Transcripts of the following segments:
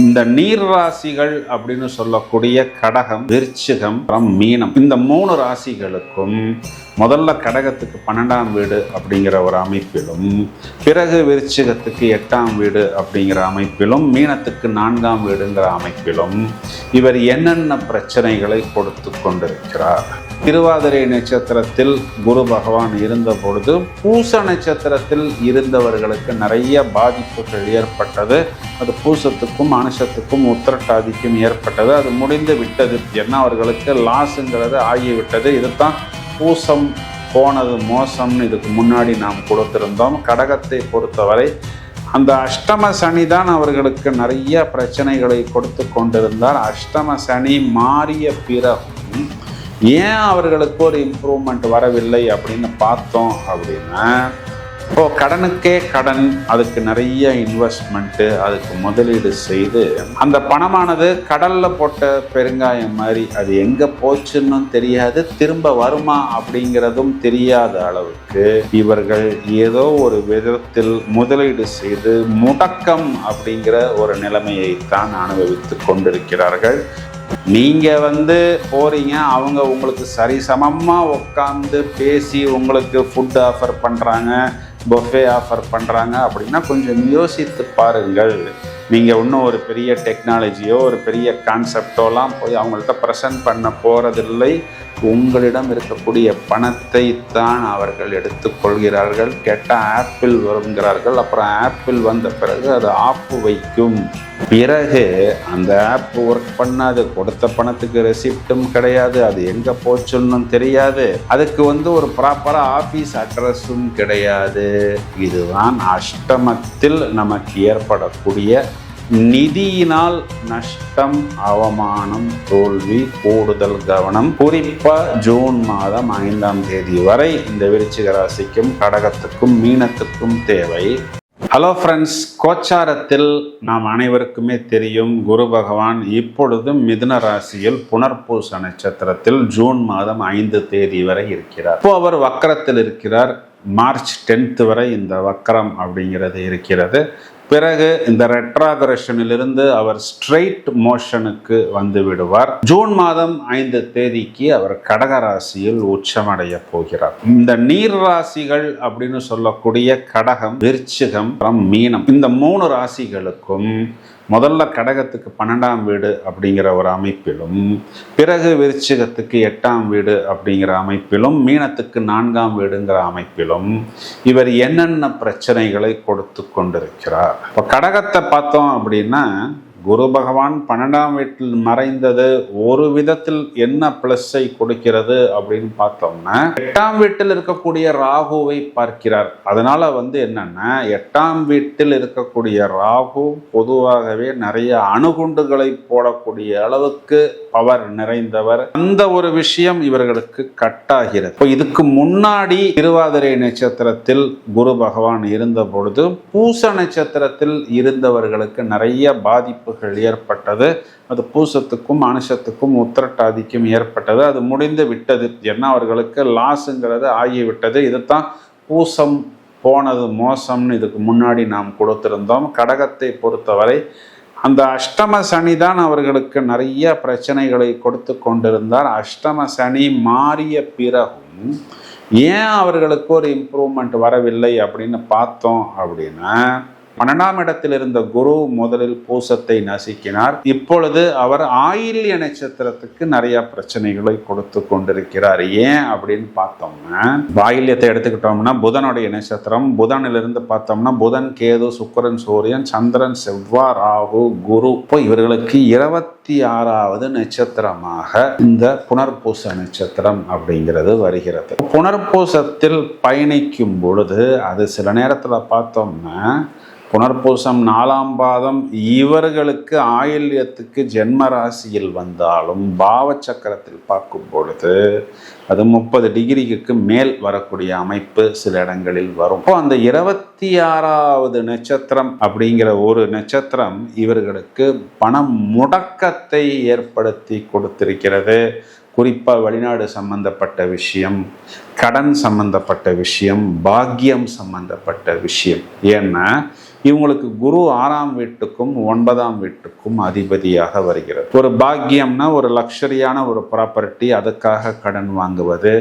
இந்த நீர் ராசிகள் அப்படின்னு சொல்லக்கூடிய கடகம் விருச்சிகம் மீனம். இந்த மூணு ராசிகளுக்கும் முதல்ல கடகத்துக்கு பன்னெண்டாம் வீடு அப்படிங்கிற ஒரு அமைப்பிலும் பிறகு விருச்சிகத்துக்கு எட்டாம் வீடு அப்படிங்கிற அமைப்பிலும் மீனத்துக்கு நான்காம் வீடுங்கிற அமைப்பிலும் இவர் என்னென்ன பிரச்சனைகளை கொடுத்து கொண்டிருக்கிறார்? திருவாதிரை நட்சத்திரத்தில் குரு பகவான் இருந்த பொழுது பூச நட்சத்திரத்தில் இருந்தவர்களுக்கு நிறைய பாதிப்புகள் ஏற்பட்டது. அது பூசத்துக்கும் அனுஷத்துக்கும் உத்திரட்டாதிக்கும் ஏற்பட்டது. அது முடிந்து விட்டது. என்ன அவர்களுக்கு? லாஸுங்கிறது ஆகிவிட்டது. இதுதான் பூசம் போனது மோசம்னு இதுக்கு முன்னாடி நாம் கொடுத்திருந்தோம். கடகத்தை பொறுத்தவரை அந்த அஷ்டம சனி தான் அவர்களுக்கு நிறைய பிரச்சனைகளை கொடுத்து கொண்டிருந்தார். அஷ்டம சனி மாறிய பிறகும் ஏன் அவர்களுக்கு ஒரு இம்ப்ரூவ்மெண்ட் வரவில்லை அப்படின்னு பார்த்தோம் அப்படின்னா இப்போ கடனுக்கே கடன் அதுக்கு நிறைய இன்வெஸ்ட்மெண்ட்டு அதுக்கு முதலீடு செய்து அந்த பணமானது கடலில் போட்ட பெருங்காயம் மாதிரி அது எங்கே போச்சுன்னு தெரியாது திரும்ப வருமா அப்படிங்கிறதும் தெரியாத அளவுக்கு இவர்கள் ஏதோ ஒரு விதத்தில் முதலீடு செய்து முடக்கம் அப்படிங்கிற ஒரு நிலைமையை தான் அனுபவித்து கொண்டிருக்கிறார்கள். நீங்கள் வந்து போகிறீங்க அவங்க உங்களுக்கு சரிசமமாக உட்காந்து பேசி உங்களுக்கு ஃபுட் ஆஃபர் பண்ணுறாங்க பொஃபே ஆஃபர் பண்ணுறாங்க அப்படின்னா கொஞ்சம் யோசித்து பாருங்கள். நீங்கள் இன்னும் ஒரு பெரிய டெக்னாலஜியோ ஒரு பெரிய கான்செப்டோலாம் போய் அவங்கள்ட்ட ப்ரெசன்ட் பண்ண போகிறதில்லை உங்களிடம் இருக்கக்கூடிய பணத்தை தான் அவர்கள் எடுத்துக்கொள்கிறார்கள். கேட்டால் ஆப்பிள் வருங்கிறார்கள் அப்புறம் ஆப்பிள் வந்த பிறகு அது ஆப்பு வைக்கும். பிறகு அந்த ஆப் ஒர்க் பண்ணாது. கொடுத்த பணத்துக்கு ரெசிப்டும் கிடையாது. அது எங்கே போச்சுன்னு தெரியாது. அதுக்கு வந்து ஒரு ப்ராப்பராக ஆஃபீஸ் அட்ரஸும் கிடையாது. இதுதான் அஷ்டமத்தில் நமக்கு ஏற்படக்கூடிய நிதியினால் நஷ்டம் அவமானம் தோல்வி கூடுதல் கவனம். குறிப்பா ஜூன் மாதம் ஐந்தாம் தேதி வரை இந்த விருச்சிக ராசிக்கும் கடகத்துக்கும் மீனத்துக்கும் தேவை. ஹலோ ஃப்ரெண்ட்ஸ் கோச்சாரத்தில் நாம் அனைவருக்குமே தெரியும் குரு பகவான் இப்பொழுது மிதுன ராசியில் புனர்பூச நட்சத்திரத்தில் ஜூன் மாதம் ஐந்து தேதி வரை இருக்கிறார். இப்போ அவர் வக்கரத்தில் இருக்கிறார். மார்ச் டென்த் வரை இந்த வக்கரம் அப்படிங்கிறது இருக்கிறது. பிறகு இந்த ரெட்ராகிரஷனிலிருந்து அவர் ஸ்ட்ரெயிட் மோஷனுக்கு வந்து விடுவார். ஜூன் மாதம் ஐந்து தேதிக்கு அவர் கடகராசியில் உச்சமடைய போகிறார். இந்த நீர் ராசிகள் அப்படின்னு சொல்லக்கூடிய கடகம் விருச்சிகம் மீனம். இந்த மூணு ராசிகளுக்கும் முதல்ல கடகத்துக்கு பன்னெண்டாம் வீடு அப்படிங்கிற ஒரு அமைப்பிலும் பிறகு விருச்சிகத்துக்கு எட்டாம் வீடு அப்படிங்கிற அமைப்பிலும் மீனத்துக்கு நான்காம் வீடுங்கிற அமைப்பிலும் இவர் என்னென்ன பிரச்சனைகளை கொடுத்து கொண்டிருக்கிறார்? இப்போ கடகத்தை பார்த்தோம் அப்படின்னா குரு பகவான் பன்னெண்டாம் வீட்டில் மறைந்தது ஒரு விதத்தில் என்ன பிளஸ்ஸை கொடுக்கிறது அப்படின்னு பார்த்தோம்னா எட்டாம் வீட்டில் இருக்கக்கூடிய ராகுவை பார்க்கிறார். அதனால வந்து என்னன்னா எட்டாம் வீட்டில் இருக்கக்கூடிய ராகு பொதுவாகவே நிறைய அணுகுண்டுகளை போடக்கூடிய அளவுக்கு பவர் நிறைந்தவர். அந்த ஒரு விஷயம் இவர்களுக்கு கட்டாகிறது. இப்போ இதுக்கு முன்னாடி திருவாதிரை நட்சத்திரத்தில் குரு பகவான் இருந்த பொழுது பூச நட்சத்திரத்தில் இருந்தவர்களுக்கு நிறைய பாதிப்புகள் ஏற்பட்டது. அது பூசத்துக்கும் அனுஷத்துக்கும் உத்திரட்டாதிக்கும் ஏற்பட்டது. அது முடிந்து விட்டது. ஏன்னா அவர்களுக்கு லாஸுங்கிறது ஆகிவிட்டது. இதுதான் பூசம் போனது மோசம்னு இதுக்கு முன்னாடி நாம் கொடுத்திருந்தோம். கடகத்தை பொறுத்தவரை அந்த அஷ்டம சனி தான் அவர்களுக்கு நிறைய பிரச்சனைகளை கொடுத்து கொண்டிருந்தார். அஷ்டம சனி மாறிய பிறகும் ஏன் அவர்களுக்கு ஒரு இம்ப்ரூவ்மெண்ட் வரவில்லை அப்படின்னு பார்த்தோம் அப்படின்னா பன்னெண்டாம் இடத்தில் இருந்த குரு முதலில் பூசத்தை நசுக்கினார். இப்பொழுது அவர் ஆயில்ய நட்சத்திரத்துக்கு நிறைய பிரச்சனைகளை கொடுத்து கொண்டிருக்கிறார். ஏன் அப்படின்னு பார்த்தோம்னா ஆயில்யத்தை எடுத்துக்கிட்டோம்னா புதனுடைய நட்சத்திரம். புதனிலிருந்து பார்த்தோம்னா புதன் கேது சுக்கரன் சூரியன் சந்திரன் செவ்வா ராகு குரு. இப்போ இவர்களுக்கு இருபத்தி ஆறாவது நட்சத்திரமாக இந்த புனர்பூச நட்சத்திரம் அப்படிங்கிறது வருகிறது. புனர்பூசத்தில் பயணிக்கும் பொழுது அது சில நேரத்தில் பார்த்தோம்னா புனர்பூசம் நாலாம் பாதம் இவர்களுக்கு ஆயில்யத்துக்கு ஜென்ம ராசியில் வந்தாலும் பாவ சக்கரத்தில் பார்க்கும் பொழுது அது முப்பது டிகிரிக்கு மேல் வரக்கூடிய அமைப்பு சில இடங்களில் வரும். இப்போ அந்த இருபத்தி ஆறாவது நட்சத்திரம் அப்படிங்கிற ஒரு நட்சத்திரம் இவர்களுக்கு பணம் முடக்கத்தை ஏற்படுத்தி கொடுத்திருக்கிறது. குறிப்பாக வெளிநாடு சம்பந்தப்பட்ட விஷயம் கடன் சம்பந்தப்பட்ட விஷயம் பாக்கியம் சம்பந்தப்பட்ட விஷயம். ஏன்னா இவங்களுக்கு குரு ஆறாம் வீட்டுக்கும் ஒன்பதாம் வீட்டுக்கும் அதிபதியாக வருகிறது ஒரு பாக்கியம்னா ஒரு லக்ஸரியான ஒரு ப்ராப்பர்ட்டி அதுக்காக கடன் வாங்குவது.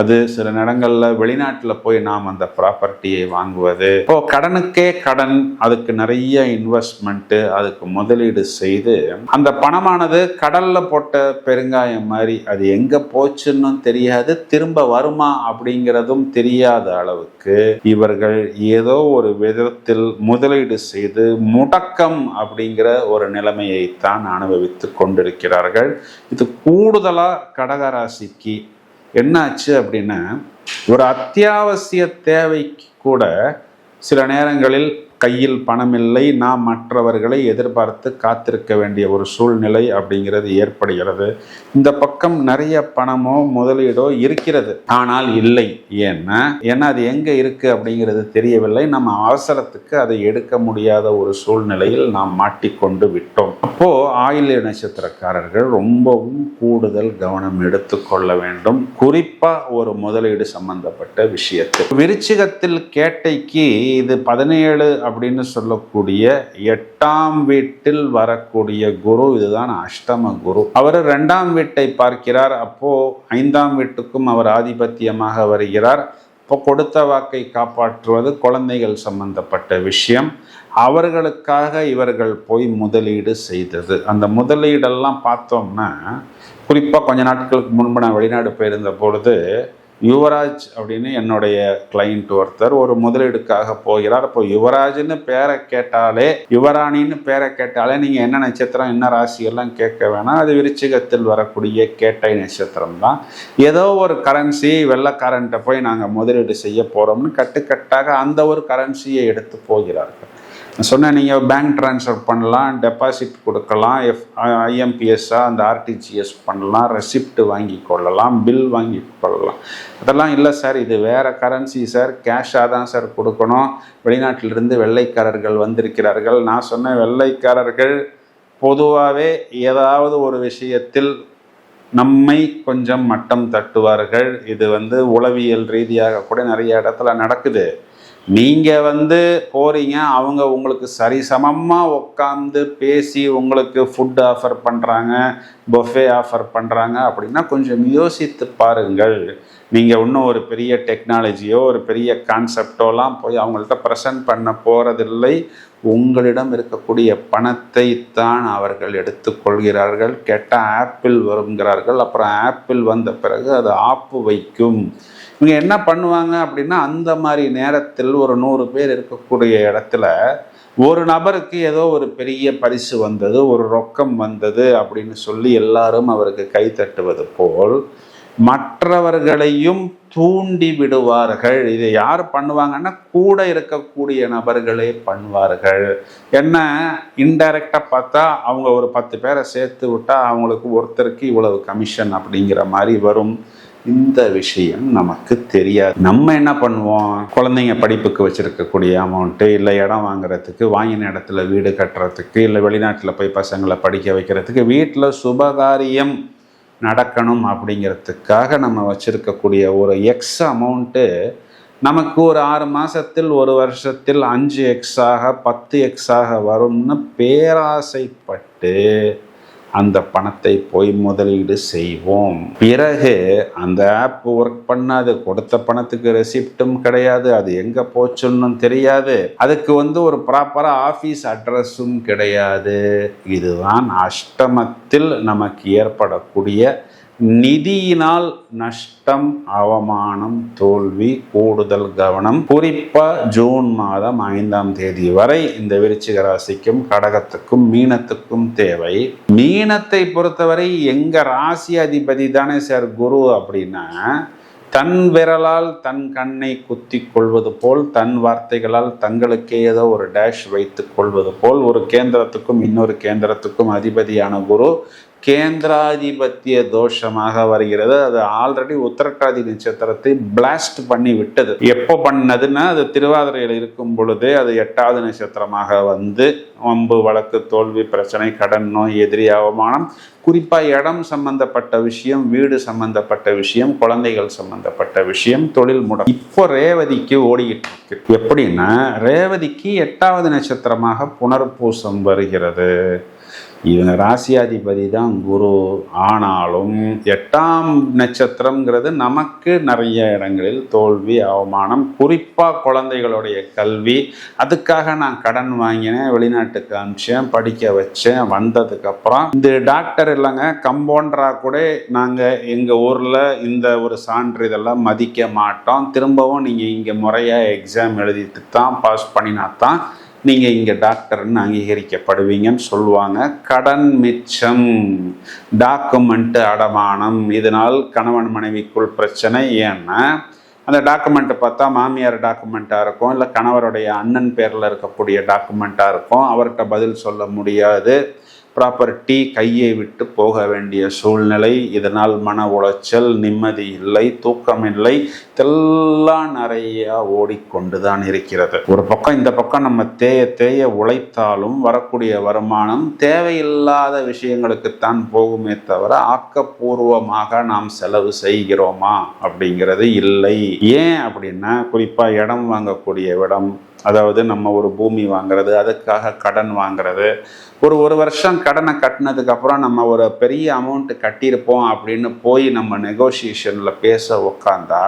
அது சில நேரங்களில் வெளிநாட்டில் போய் நாம் அந்த ப்ராப்பர்ட்டியை வாங்குவது. இப்போ கடனுக்கே கடன் அதுக்கு நிறைய இன்வெஸ்ட்மெண்ட்டு அதுக்கு முதலீடு செய்து அந்த பணமானது கடல்ல போட்ட பெருங்காயம் மாதிரி அது எங்கே போச்சுன்னு தெரியாது திரும்ப வருமா அப்படிங்கிறதும் தெரியாத அளவுக்கு இவர்கள் ஏதோ ஒரு விதத்தில் முதல் முதலீடு செய்து முடக்கம் அப்படிங்கிற ஒரு நிலைமையைத்தான் அனுபவித்து கொண்டிருக்கிறார்கள். இது கூடுதலாக கடகராசிக்கு என்னாச்சு அப்படின்னா ஒரு அத்தியாவசிய தேவைக்கு கூட சில நேரங்களில் கையில் பணமில்லை நாம் மற்றவர்களை எதிர்பார்த்து காத்திருக்க வேண்டிய ஒரு சூழ்நிலை அப்படிங்கிறது ஏற்படுகிறது. இந்த பக்கம் நிறைய பணமோ முதலீடோ இருக்கிறது. ஆனால் இல்லை. ஏன்னா ஏன்னா அது எங்கே இருக்கு அப்படிங்கிறது தெரியவில்லை. நம்ம அவசரத்துக்கு அதை எடுக்க முடியாத ஒரு சூழ்நிலையில் நாம் மாட்டிக்கொண்டு விட்டோம். அப்போ ஆயுள் நட்சத்திரக்காரர்கள் ரொம்பவும் கூடுதல் கவனம் எடுத்துக்கொள்ள வேண்டும். குறிப்பா ஒரு முதலீடு சம்பந்தப்பட்ட விஷயத்தில். விருச்சிகத்தில் கேட்டைக்கு இது பதினேழு அப்படின்னு சொல்லக்கூடிய எட்டாம் வீட்டில் வரக்கூடிய குரு இதுதான் அஷ்டம குரு. அவர் ரெண்டாம் வீட்டை பார்க்கிறார். அப்போ ஐந்தாம் வீட்டுக்கும் அவர் ஆதிபத்தியமாக வருகிறார். இப்போ கொடுத்த வாக்கை காப்பாற்றுவது குழந்தைகள் சம்பந்தப்பட்ட விஷயம். அவர்களுக்காக இவர்கள் போய் முதலீடு செய்தது. அந்த முதலீடெல்லாம் பார்த்தோம்னா குறிப்பாக கொஞ்ச நாட்களுக்கு முன்பு நான் வெளிநாடு போயிருந்த பொழுது யுவராஜ் அப்படின்னு என்னுடைய கிளைண்ட் ஒருத்தர் ஒரு முதலீடுக்காக போகிறார். இப்போ யுவராஜ்னு பேரை கேட்டாலே யுவராணின்னு பேரை கேட்டாலே நீங்கள் என்ன நட்சத்திரம் என்ன ராசி எல்லாம் கேட்க வேணாம். அது விருச்சிகத்தில் வரக்கூடிய கேட்டை நட்சத்திரம் தான். ஏதோ ஒரு கரன்சி வெள்ளக்காரன்ட்ட போய் நாங்கள் முதலீடு செய்ய போகிறோம்னு கட்டுக்கட்டாக அந்த ஒரு கரன்சியை எடுத்து போகிறார்கள். சொன்னேன் நீங்கள் பேங்க் ட்ரான்ஸ்ஃபர் பண்ணலாம் டெபாசிட் கொடுக்கலாம் எஃப் ஐஎம்பிஎஸ்ஸாக அந்த ஆர்டிஜிஎஸ் பண்ணலாம் ரெசிப்ட் வாங்கி கொள்ளலாம் பில் வாங்கி கொள்ளலாம். அதெல்லாம் இல்லை சார் இது வேறு கரன்சி சார் கேஷாக தான் சார் கொடுக்கணும். வெளிநாட்டிலிருந்து வெள்ளைக்காரர்கள் வந்திருக்கிறார்கள். நான் சொன்ன வெள்ளைக்காரர்கள் பொதுவாகவே ஏதாவது ஒரு விஷயத்தில் நம்மை கொஞ்சம் மட்டம் தட்டுவார்கள். இது வந்து உளவியல் ரீதியாக கூட நிறைய இடத்துல நடக்குது. நீங்கள் வந்து போகிறீங்க அவங்க உங்களுக்கு சரிசமமாக உட்காந்து பேசி உங்களுக்கு ஃபுட் ஆஃபர் பண்ணுறாங்க பொஃபே ஆஃபர் பண்ணுறாங்க அப்படின்னா கொஞ்சம் யோசித்து பாருங்கள். நீங்கள் இன்னும் ஒரு பெரிய டெக்னாலஜியோ ஒரு பெரிய கான்செப்டோலாம் போய் அவங்கள்ட்ட ப்ரெசன்ட் பண்ண போகிறதில்லை உங்களிடம் இருக்கக்கூடிய பணத்தை தான் அவர்கள் எடுத்துக்கொள்கிறார்கள். கெட்ட ஆப்பிள் வருங்கிறார்கள். அப்புறம் ஆப்பிள் வந்த பிறகு அது ஆப்பு வைக்கும். இவங்க என்ன பண்ணுவாங்க அப்படின்னா அந்த மாதிரி நேரத்தில் ஒரு நூறு பேர் இருக்கக்கூடிய இடத்துல ஒரு நபருக்கு ஏதோ ஒரு பெரிய பரிசு வந்தது ஒரு ரொக்கம் வந்தது அப்படின்னு சொல்லி எல்லாரும் அவருக்கு கை தட்டுவது போல் மற்றவர்களையும் தூண்டி விடுவார்கள். இதை யார் பண்ணுவாங்கன்னா கூட இருக்கக்கூடிய நபர்களே பண்ணுவார்கள். என்ன இன்டைரக்டாக பார்த்தா அவங்க ஒரு பத்து பேரை சேர்த்து விட்டா அவங்களுக்கு ஒருத்தருக்கு இவ்வளவு கமிஷன் அப்படிங்கிற மாதிரி வரும். இந்த விஷயம் நமக்கு தெரியாது. நம்ம என்ன பண்ணுவோம்? குழந்தைங்க படிப்புக்கு வச்சிருக்கக்கூடிய அமௌண்ட்டு இல்லை இடம் வாங்குறதுக்கு வாங்கின இடத்துல வீடு கட்டுறதுக்கு இல்லை வெளிநாட்டில் போய் பசங்களை படிக்க வைக்கிறதுக்கு வீட்டில் சுபகாரியம் நடக்கணும் அப்படிங்கிறதுக்காக நம்ம வச்சுருக்கக்கூடிய ஒரு எக்ஸ் அமௌண்ட்டு நமக்கு ஒரு ஆறு மாதத்தில் ஒரு வருஷத்தில் அஞ்சு எக்ஸாக பத்து எக்ஸாக வரும்னு பேராசைப்பட்டு அந்த பணத்தை போய் முதலீடு செய்வோம். பிறகு அந்த ஆப் ஒர்க் பண்ணாது கொடுத்த பணத்துக்கு ரெசிப்டும் கிடையாது. அது எங்கே போச்சுன்னு தெரியாது. அதுக்கு வந்து ஒரு ப்ராப்பராக ஆஃபீஸ் அட்ரஸும் கிடையாது. இதுதான் அஷ்டமத்தில் நமக்கு ஏற்படக்கூடிய நிதியினால் நஷ்டம் அவமானம் தோல்வி கூடுதல் கவனம். குறிப்பா ஜூன் மாதம் ஐந்தாம் தேதி வரை இந்த விருச்சிக ராசிக்கும் கடகத்துக்கும் மீனத்துக்கும் தேவை. மீனத்தை பொறுத்தவரை எங்க ராசி அதிபதி தானே சார் குரு அப்படின்னா தன் விரலால் தன் கண்ணை குத்தி கொள்வது போல் தன் வார்த்தைகளால் தங்களுக்கே ஏதோ ஒரு டேஷ் வைத்து கொள்வது போல் ஒரு கேந்திரத்துக்கும் இன்னொரு கேந்திரத்துக்கும் அதிபதியான குரு கேந்திராதிபத்திய தோஷமாக வருகிறது. அது ஆல்ரெடி உத்தரட்டாதி நட்சத்திரத்தை பிளாஸ்ட் பண்ணி விட்டது. எப்போ பண்ணதுன்னா அது திருவாதிரையில் இருக்கும் பொழுதே அது எட்டாவது நட்சத்திரமாக வந்து வம்பு வழக்கு தோல்வி பிரச்சனை கடன் நோய் எதிரி அவமானம் குறிப்பாக இடம் சம்பந்தப்பட்ட விஷயம் வீடு சம்பந்தப்பட்ட விஷயம் குழந்தைகள் சம்பந்தப்பட்ட விஷயம் தொழில் முடம் இப்போ ரேவதிக்கு ஓடிக்கிட்டு இருக்கு. எப்படின்னா ரேவதிக்கு எட்டாவது நட்சத்திரமாக புனர்பூசம் வருகிறது. இவங்க ராசியாதிபதி தான் குரு. ஆனாலும் எட்டாம் நட்சத்திரங்கிறது நமக்கு நிறைய இடங்களில் தோல்வி அவமானம் குறிப்பாக குழந்தைகளுடைய கல்வி. அதுக்காக நான் கடன் வாங்கினேன் வெளிநாட்டுக்கு அனுப்பிச்சேன் படிக்க வச்சேன் வந்ததுக்கப்புறம் இந்த டாக்டர் இல்லைங்க கம்பவுண்டரா கூட நாங்கள் எங்கள் ஊரில் இந்த ஒரு சான்றிதழெல்லாம் மதிக்க மாட்டோம். திரும்பவும் நீங்கள் இங்கே முறையாக எக்ஸாம் எழுதிட்டு தான் பாஸ் பண்ணினா தான் நீங்கள் இங்கே டாக்டர்னு அங்கீகரிக்கப்படுவீங்கன்னு சொல்லுவாங்க. கடன் மிச்சம் டாக்குமெண்ட்டு அடமானம். இதனால் கணவன் மனைவிக்குள் பிரச்சனை. ஏன்னா அந்த டாக்குமெண்ட்டை பார்த்தா மாமியார் டாக்குமெண்ட்டாக இருக்கும் இல்லை கணவருடைய அண்ணன் பேரில் இருக்கக்கூடிய டாக்குமெண்ட்டாக இருக்கும். அவர்கிட்ட பதில் சொல்ல முடியாது. ப்ராப்பர்ட்டி கையை விட்டு போக வேண்டிய சூழ்நிலை. இதனால் மன உளைச்சல் நிம்மதி இல்லை தூக்கம் இல்லை. இதெல்லாம் நிறைய ஓடிக்கொண்டு தான் இருக்கிறது. ஒரு பக்கம் இந்த பக்கம் நம்ம தேய தேய உழைத்தாலும் வரக்கூடிய வருமானம் தேவையில்லாத விஷயங்களுக்குத்தான் போகுமே தவிர ஆக்கப்பூர்வமாக நாம் செலவு செய்கிறோமா அப்படிங்கிறது இல்லை. ஏன் அப்படின்னா குறிப்பாக இடம் வாங்கக்கூடிய இடம் அதாவது நம்ம ஒரு பூமி வாங்குறது அதுக்காக கடன் வாங்குறது. ஒரு ஒரு வருஷம் கடனை கட்டினதுக்கப்புறம் நம்ம ஒரு பெரிய அமௌண்ட் கட்டியிருப்போம் அப்படின்னு போய் நம்ம நெகோசியேஷனில் பேச உக்காந்தா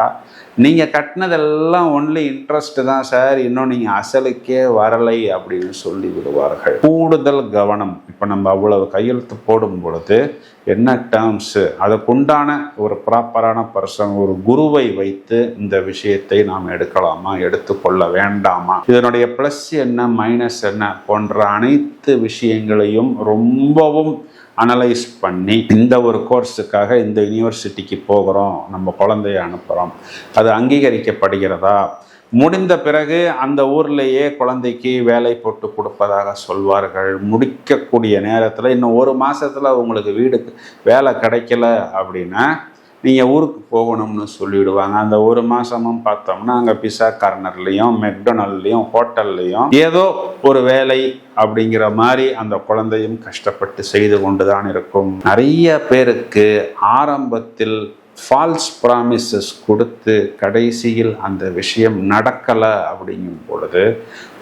நீங்கள் கட்டினதெல்லாம் ஒன்லி இன்ட்ரெஸ்ட் தான் சார் இன்னும் நீங்கள் அசலுக்கே வரலை அப்படின்னு சொல்லி விடுவார்கள். கூடுதல் கவனம். இப்போ நம்ம அவ்வளவு கையெழுத்து போடும் பொழுது என்ன டேர்ம்ஸு அதுக்குண்டான ஒரு ப்ராப்பரான பர்சன் ஒரு குருவை வைத்து இந்த விஷயத்தை நாம் எடுக்கலாமா? எடுத்துக்கொள்ள வேண்டாமா? இதனுடைய ப்ளஸ் என்ன மைனஸ் என்ன? போன்ற அனைத்து விஷயங்களையும் ரொம்பவும் அனலைஸ் பண்ணி இந்த ஒரு கோர்ஸுக்காக இந்த யூனிவர்சிட்டிக்கு போகிறோம் நம்ம குழந்தைய அனுப்புகிறோம் அது அங்கீகரிக்கப்படுகிறதா? முடிந்த பிறகு அந்த ஊர்லேயே குழந்தைக்கு வேலை போட்டு கொடுப்பதாக சொல்வார்கள். முடிக்கக்கூடிய நேரத்தில் இன்னும் ஒரு மாதத்தில் உங்களுக்கு வீடு வேலை கிடைக்கல அப்படின்னா நீங்கள் ஊருக்கு போகணும்னு சொல்லிவிடுவாங்க அந்த ஒரு மாதமும் பார்த்தோம்னா அங்கே பிஸா கார்னர்லேயும் மெக்டொனல்லையும் ஹோட்டல்லையும் ஏதோ ஒரு வேலை அப்படிங்கிற மாதிரி அந்த குழந்தையும் கஷ்டப்பட்டு செய்து கொண்டு தான் இருக்கும். நிறைய பேருக்கு ஆரம்பத்தில் ஃபால்ஸ் ப்ராமிசஸ் கொடுத்து கடைசியில் அந்த விஷயம் நடக்கலை அப்படிங்கும் பொழுது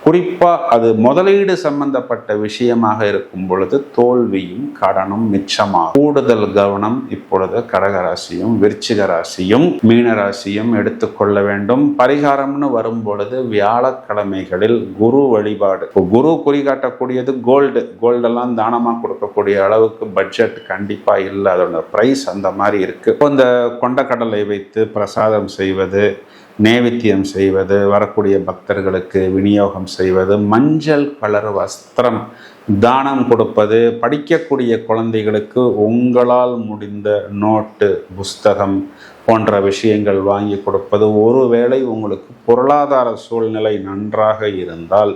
குறிப்பாக அது முதலீடு சம்பந்தப்பட்ட விஷயமாக இருக்கும் பொழுது தோல்வியும் கடனும் மிச்சமாகும். கூடுதல் கவனம் இப்பொழுது கடகராசியும் விருச்சிக ராசியும் மீனராசியும் எடுத்துக்கொள்ள வேண்டும். பரிகாரம்னு வரும் பொழுது வியாழக்கிழமைகளில் குரு வழிபாடு. குரு குறிகாட்டக்கூடியது கோல்டு கோல்டெல்லாம் தானமாக கொடுக்கக்கூடிய அளவுக்கு பட்ஜெட் கண்டிப்பாக இல்லை. அதோட ப்ரைஸ் அந்த மாதிரி இருக்கு. இப்போ இந்த கொண்டக்கடலை வைத்து பிரசாதம் செய்வது நேவித்தியம் செய்வது வரக்கூடிய பக்தர்களுக்கு விநியோகம் செய்வது மஞ்சள் கலர் வஸ்திரம் தானம் கொடுப்பது படிக்கக்கூடிய குழந்தைகளுக்கு உங்களால் முடிந்த நோட்டு புஸ்தகம் போன்ற விஷயங்கள் வாங்கி கொடுப்பது ஒருவேளை உங்களுக்கு பொருளாதார சூழ்நிலை நன்றாக இருந்தால்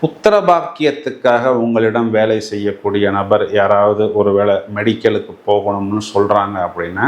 புத்திர பாக்கியத்துக்காக உங்களிடம் வேலை செய்யக்கூடிய நபர் யாராவது ஒருவேளை மெடிக்கலுக்கு போகணும்னு சொல்கிறாங்க அப்படின்னா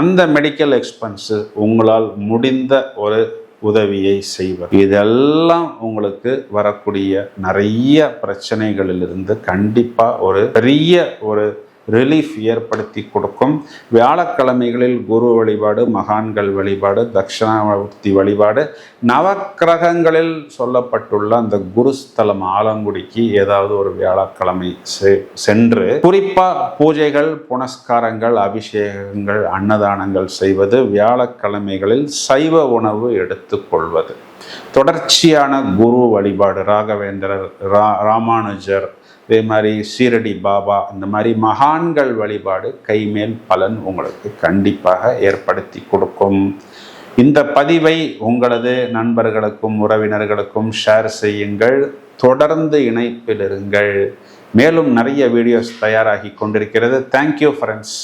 அந்த மெடிக்கல் எக்ஸ்பென்ஸு உங்களால் முடிந்த ஒரு உதவியை செய்வர். இதெல்லாம் உங்களுக்கு வரக்கூடிய நிறைய பிரச்சனைகளிலிருந்து கண்டிப்பாக ஒரு பெரிய ஒரு ரிலீஃப் ஏற்படுத்தி கொடுக்கும். வியாழக்கிழமைகளில் குரு வழிபாடு மகான்கள் வழிபாடு தட்சிணாமூர்த்தி வழிபாடு. நவக்கிரகங்களில் சொல்லப்பட்டுள்ள அந்த குருஸ்தலம் ஆலங்குடிக்கு ஏதாவது ஒரு வியாழக்கிழமை சென்று குறிப்பாக பூஜைகள் புனஸ்காரங்கள் அபிஷேகங்கள் அன்னதானங்கள் செய்வது வியாழக்கிழமைகளில் சைவ உணவு எடுத்துக்கொள்வது தொடர்ச்சியான குரு வழிபாடு ராகவேந்திரர் ரா ராமானுஜர் இதே மாதிரி சீரடி பாபா இந்த மாதிரி மகான்கள் வழிபாடு கைமேல் பலன் உங்களுக்கு கண்டிப்பாக ஏற்படுத்தி கொடுக்கும். இந்த பதிவை உங்களது நண்பர்களுக்கும் உறவினர்களுக்கும் ஷேர் செய்யுங்கள். தொடர்ந்து இணைப்பில் இருங்கள். மேலும் நிறைய வீடியோஸ் தயாராகி கொண்டிருக்கிறது. Thank you friends